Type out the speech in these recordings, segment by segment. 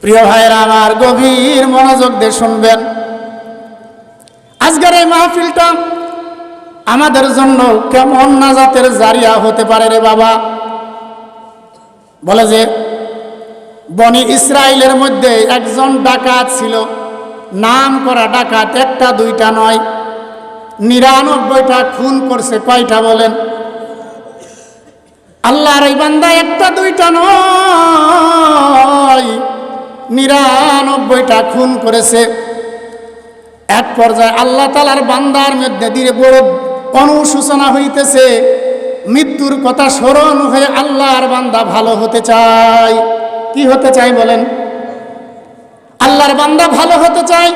প্রিয় ভাইয়েরা, আমার গভীর মনোযোগ দিয়ে শুনবেন। আজকের এই মাহফিলটা আমাদের জন্য কেমন নাজাতের জারিয়া হতে পারে রে বাবা? বলে যে, বনি ইসরায়েলের মধ্যে একজন ডাকাত ছিল। নাম করা ডাকাত একটা, দুইটা নয়। নিরানব্বইটা খুন করছে কয়টা বলেন? আল্লাহর এই বান্দা একটা, দুইটা নয়। নিরানব্বইটা খুন করেছে। এক পর্যায়ে আল্লাহ তালার বান্দার মধ্যে দিয়ে বড় অনুশোচনা হইতেছে। মৃত্যুর কথা স্মরণ হয়ে আল্লাহর বান্দা ভালো হতে চায়। কি হতে চাই বলেন? আল্লাহর বান্দা ভালো হতে চায়।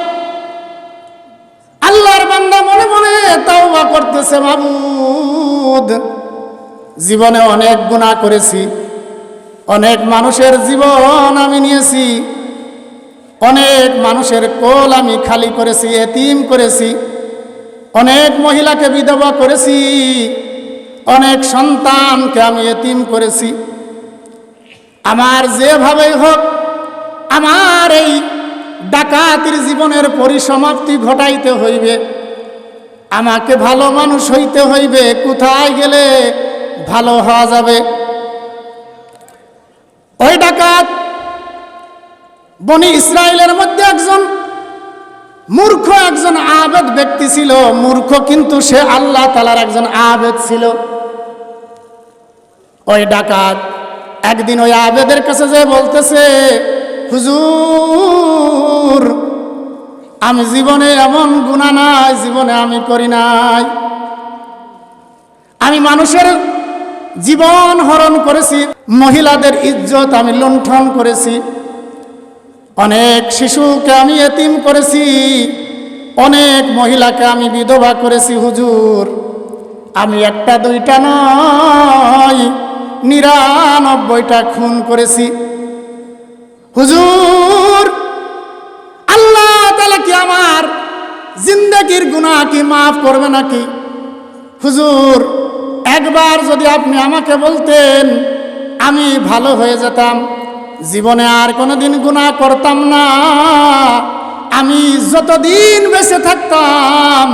আল্লাহর বান্দা মনে মনে তাওবা করতেছে, মাবুদ। জীবনে অনেক গুণা করেছি। অনেক মানুষের জীবন আমি নিয়েছি। অনেক মানুষের কোল আমি খালি করেছি, এতিম করেছি। অনেক মহিলাকে বিধবা করেছি, অনেক সন্তানকে আমি এতিম করেছি। আমার যেভাবেই হোক, আমার এই ডাকাতির জীবনের পরিসমাপ্তি ঘটাইতে হইবে। আমাকে ভালো মানুষ হইতে হইবে, কোথায় গেলে ভালো হওয়া যাবে? ওই ডাকাত বনি ইসরায়েলের মধ্যে একজন মূর্খ একজন আবেদ ব্যক্তি ছিল। মূর্খ কিন্তু সে আল্লাহ তালার একজন আবেদ ছিল। ওই ডাকাত একদিন ওই আবেদের কাছে যে বলতেছে, হুজুর, আমি জীবনে এমন গুণা নাই, জীবনে আমি করি নাই। আমি মানুষের জীবন হরণ করেছি, মহিলাদের ইজ্জত আমি লুণ্ঠন করেছি। অনেক শিশুকে আমি এতিম করেছি, অনেক মহিলাকে আমি বিধবা করেছি, হুজুর। আমি একটা, দুইটা নয়, নিরানব্বইটা খুন করেছি। হুজুর, আল্লাহ তালা কি আমার জিন্দগির গুণা কি মাফ করবে নাকি? হুজুর, একবার যদি আপনি আমাকে বলতেন, আমি ভালো হয়ে যেতাম। জীবনে আর কোনোদিন গুণা করতাম না। আমি যতদিন বেঁচে থাকতাম,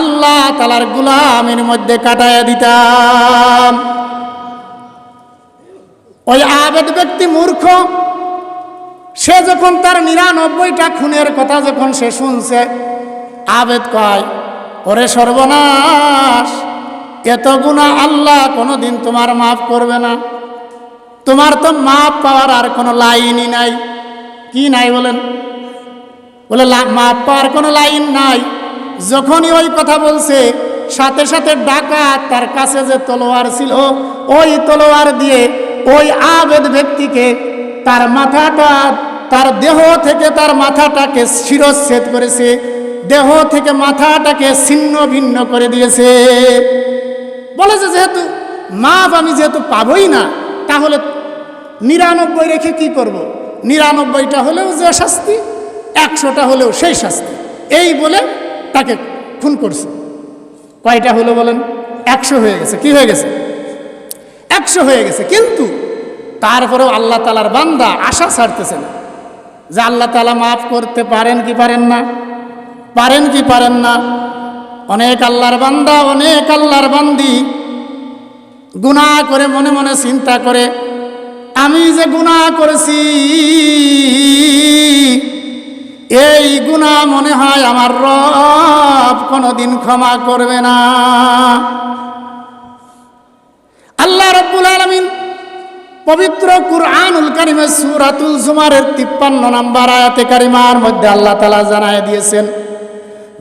আল্লাহ তালার গুলামের মধ্যে কাটায় দিতাম। ওই আবেদ ব্যক্তি মূর্খ, সে যখন তার নিরানব্বইটা খুনের কথা যখন সে শুনছে, আবেদ কয়, ওরে সর্বনাশ, এত গুণা আল্লাহ কোনোদিন তোমার মাফ করবে না। তোমার তো মাপ পাওয়ার আর কোনো লাইনই নাই। কি নাই বলেন? বলে মাপ পাওয়ার কোনো লাইন নাই। যখনই ওই কথা বলছে, সাথে সাথে ডাকাত তার কাছে যে তলোয়ার ছিল, ওই তলোয়ার দিয়ে ওই আবেদ ব্যক্তিকে তার মাথাটা, তার দেহ থেকে তার মাথাটাকে শিরচ্ছেদ করেছে। দেহ থেকে মাথাটাকে ছিন্ন ভিন্ন করে দিয়েছে। বলেছে যেহেতু মাপ আমি যেহেতু পাবই না, তাহলে নিরানব্বই রেখে কি করব। নিরানব্বইটা হলেও যে শাস্তি, একশোটা হলেও সেই শাস্তি। এই বলে তাকে খুন করছে। কয়টা হলো বলেন? একশো হয়ে গেছে। কি হয়ে গেছে? একশো হয়ে গেছে। কিন্তু তারপরেও আল্লাহ তালার বান্দা আশা ছাড়তেছে না। যে আল্লাহ তালা মাফ করতে পারেন কি পারেন না? পারেন কি পারেন না? অনেক আল্লাহর বান্দা, অনেক আল্লাহর বান্দি গুনাহ করে মনে মনে চিন্তা করে আমি যে গুনাহ করেছি, এই গুনাহ মনে হয় আমার রব কোনোদিন ক্ষমা করবে না। আল্লাহ রব্বুল আলমিন পবিত্র কুরআনুল কারিমে সুরাতুল জুমারের তিপ্পান্ন নাম্বার আয়াতে কারিমার মধ্যে আল্লাহ তালা জানায় দিয়েছেন,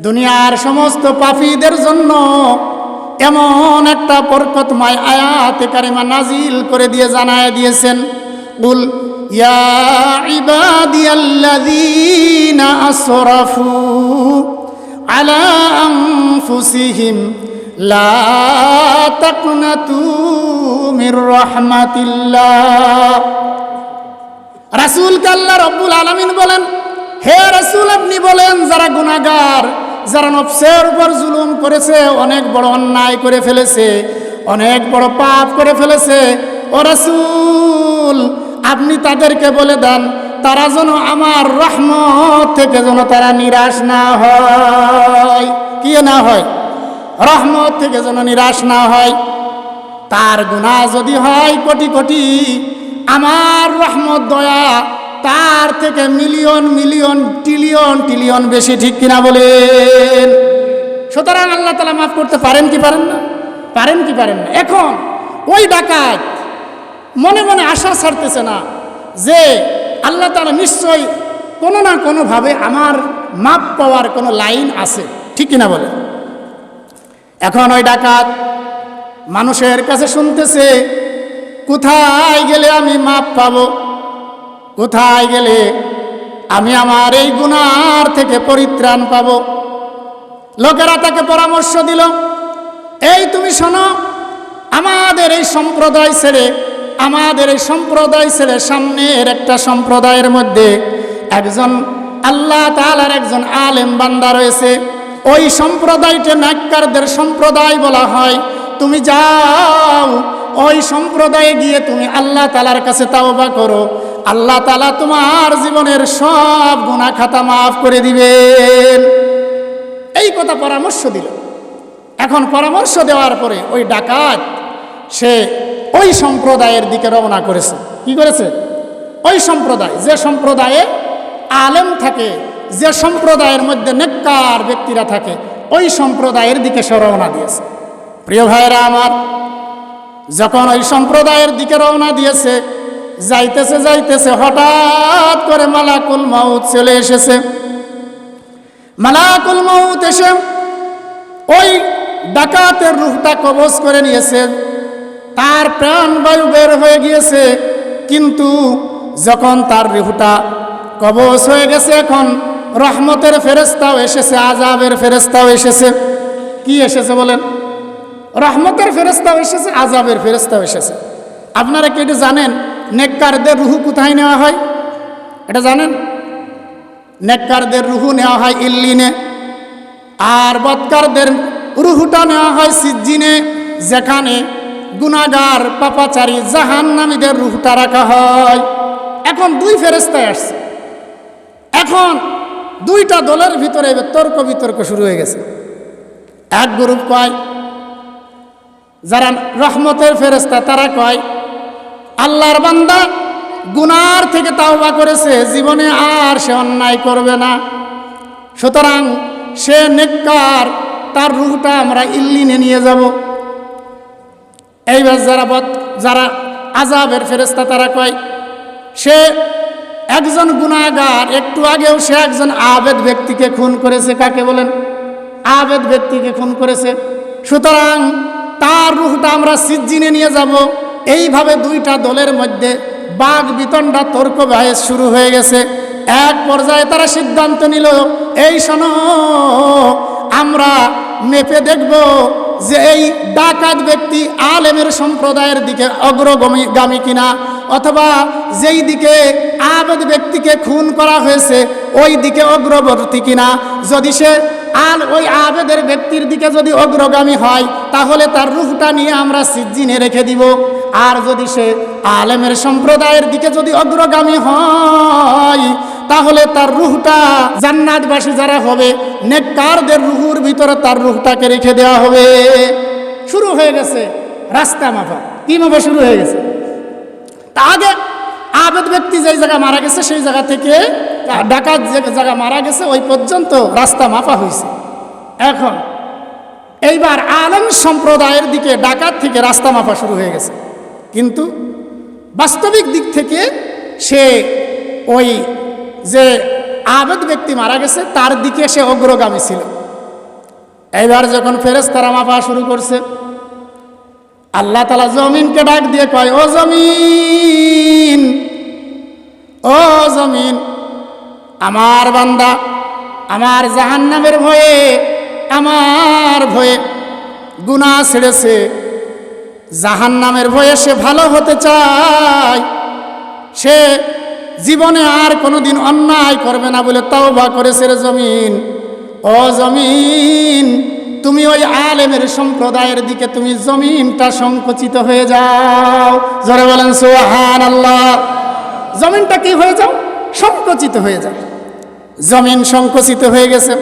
দুনিয়ার সমস্ত পাপীদের জন্য এমন একটা বরকতময় আয়াতে কারিমা নাজিল করে দিয়ে জানায় দিয়েছেন। উল ইয়া ইবাদিয়াল্লাযীনা আসরাফু আলা লা রব্বুল আলামিন বলেন, হে রাসূল, আপনি বলেন, যারা গুনাহগার যারা নফসের উপর জুলুম করেছে, অনেক বড় অন্যায় করে ফেলেছে, অনেক বড় পাপ করে ফেলেছে। ও রাসূল, আপনি তাদেরকে বলে দেন, তারা যেন আমার রহমত থেকে যেন তারা নিরাশ না হয়। কি না হয়? রহমত থেকে যেন নিরাশ না হয়। তার গুণা যদি হয়, কোটি কোটি। আমার রহমত, দয়া তার থেকে মিলিয়ন মিলিয়ন ট্রিলিয়ন ট্রিলিয়ন বেশি ঠিক কিনা বলেন। সুতরাং আল্লাহ তালা মাফ করতে পারেন কি পারেন না? পারেন কি পারেন না? এখন ওই ডাকাত মনে মনে আশা ছাড়তেছে না যে আল্লাহ তালা নিশ্চয়ই কোনো না কোনোভাবে আমার মাপ পাওয়ার কোনো লাইন আছে, ঠিক কিনা বলে এখন ওই ডাকাত মানুষের কাছে শুনতেছে, কোথায় গেলে আমি মাপ পাবো? কোথায় গেলে আমি আমার এই গুনার থেকে পরিত্রাণ পাব? লোকেরা তাকে পরামর্শ দিল, এই তুমি শোনো, আমাদের এই সম্প্রদায় ছেড়ে, আমাদের এই সম্প্রদায় ছেড়ে সামনের একটা সম্প্রদায়ের মধ্যে একজন আল্লাহ তালার একজন আলেম বান্দা রয়েছে। ওই সম্প্রদায়টা নাক্কারদের সম্প্রদায় বলা হয়। তুমি যাও, ওই সম্প্রদায়ে গিয়ে তুমি আল্লাহ তালার কাছে তাওবা করো। আল্লাহ তালা তোমার জীবনের সব গুণা খাতা মাফ করে দিবেন। এই কথা পরামর্শ দিল। এখন পরামর্শ দেওয়ার পরে ওই ডাকাত, সে ওই সম্প্রদায়ের দিকে রওনা করেছে। কি করেছে? ওই সম্প্রদায়, যে সম্প্রদায়ে আলেম থাকে, যে সম্প্রদায়ের মধ্যে নেককার ব্যক্তিরা থাকে, ওই সম্প্রদায়ের দিকে সে রওনা দিয়েছে। প্রিয় ভাইয়েরা আমার, যখন ওই সম্প্রদায়ের দিকে রওনা দিয়েছে যাইতেছে যাইতেছে, হঠাৎ করে মালাকুল মাউত চলে এসেছে। মালাকুল মাউত এসে ওই ডাকাতের রূপটা কবজ করে নিয়েছে। তার প্রাণ বায়ু বের হয়ে গিয়েছে, কিন্তু যখন তার রুহটা কবজ হয়ে গেছে, এখন রহমতের ফেরেস্তাও এসেছে আজাবের ফেরেস্তাও এসেছে। কি এসেছে বলেন? রহমতের ফেরেস্তাও এসেছে আজাবের ফেরেস্তাও এসেছে। আপনারা কি এটা জানেন? নেককারদের রুহু কোথায় নেওয়া হয়? এটা জানেন? নেককারদের রুহু নেওয়া হয় ইল্লিনে। আর বৎকারদের রুহুটা নেওয়া হয় সিজ্জিনে, যেখানে গুনাগার পাপাচারী, জাহান্নামীদের রুহটা রাখা হয়। এখন দুই ফেরেস্তায় আসছে। এখন দুইটা দলের ভিতরে তর্ক বিতর্ক শুরু হয়ে গেছে। এক গ্রুপ কয়, যারা রহমতের ফেরেস্তা তারা কয় আল্লাহর বান্দা গুনার থেকে তাওবা করেছে, জীবনে আর সে অন্যায় করবে না। সুতরাং সে নেককার, তার রুহটা আমরা ইল্লিনে নিয়ে যাব। এইবার যারা বদ, যারা আজাবের ফেরেস্তা তারা কয়, সে একজন গুণাগার একটু আগেও সে একজন আবেদ ব্যক্তিকে খুন করেছে, কাকে বলেন? আবেদ ব্যক্তিকে খুন করেছে। সুতরাং তার রুহটা আমরা সিজ্জিনে নিয়ে যাব। এইভাবে দুইটা দলের মধ্যে বাঘ বিতণ্ডা তর্ক বাহেস শুরু হয়ে গেছে। এক পর্যায়ে তারা সিদ্ধান্ত নিল, এই শোনো, আমরা মেপে দেখব যে এই ডাকাত ব্যক্তি আলেমের সম্প্রদায়ের দিকে অগ্রগামী গামী কিনা, অথবা যেই দিকে আবেদ ব্যক্তিকে খুন করা হয়েছে, ওই দিকে অগ্রবর্তী কিনা। যদি সে আল, ওই আবেদের ব্যক্তির দিকে যদি অগ্রগামী হয়, তাহলে তার রুহটা নিয়ে আমরা সিজ্জিনে রেখে দিব। আর যদি সে আলেমের সম্প্রদায়ের দিকে যদি অগ্রগামী হয়, তাহলে তার রুহটা জান্নাতবাসী যারা হবে, নেককারদের রুহুর ভিতরে তার রুহটাকে রেখে দেওয়া হবে। শুরু হয়ে গেছে রাস্তা মাফা। কি মাফা শুরু হয়ে গেছে? তা আগে আবেদ ব্যক্তি যেই জায়গা মারা গেছে, সেই জায়গা থেকে ডাকাত যে জায়গা মারা গেছে, ওই পর্যন্ত রাস্তা মাপা হয়েছে। এখন এইবার আলম সম্প্রদায়ের দিকে ডাকাত থেকে রাস্তা মাপা শুরু হয়ে গেছে। কিন্তু বাস্তবিক দিক থেকে সে ওই যে আবেদ ব্যক্তি মারা গেছে, তার দিকে সে অগ্রগামী ছিল। এইবার যখন ফেরেস তারা মাপা শুরু করছে, আল্লাহ তালা জমিনকে ডাক দিয়ে কয়, ও জমিন ও জমিন, আমার বান্দা, আমার জাহান্নামের ভয়ে, আমার ভয়ে গুণা ছেড়েছে। জাহান্নামের ভয়ে সে ভালো হতে চায়। সে জীবনে আর কোনোদিন অন্যায় করবে না বলে তাও বা করেছে রে জমিন। ও জমিন, তুমি ওই আলেমের সম্প্রদায়ের দিকে তুমি জমিনটা সংকুচিত হয়ে যাও। জোরে বলেন সোহান আল্লাহ জমিনটা কি হয়ে যাও? সংকুচিত হয়ে যাও জমিন সংকুচিত হয়ে গেছে।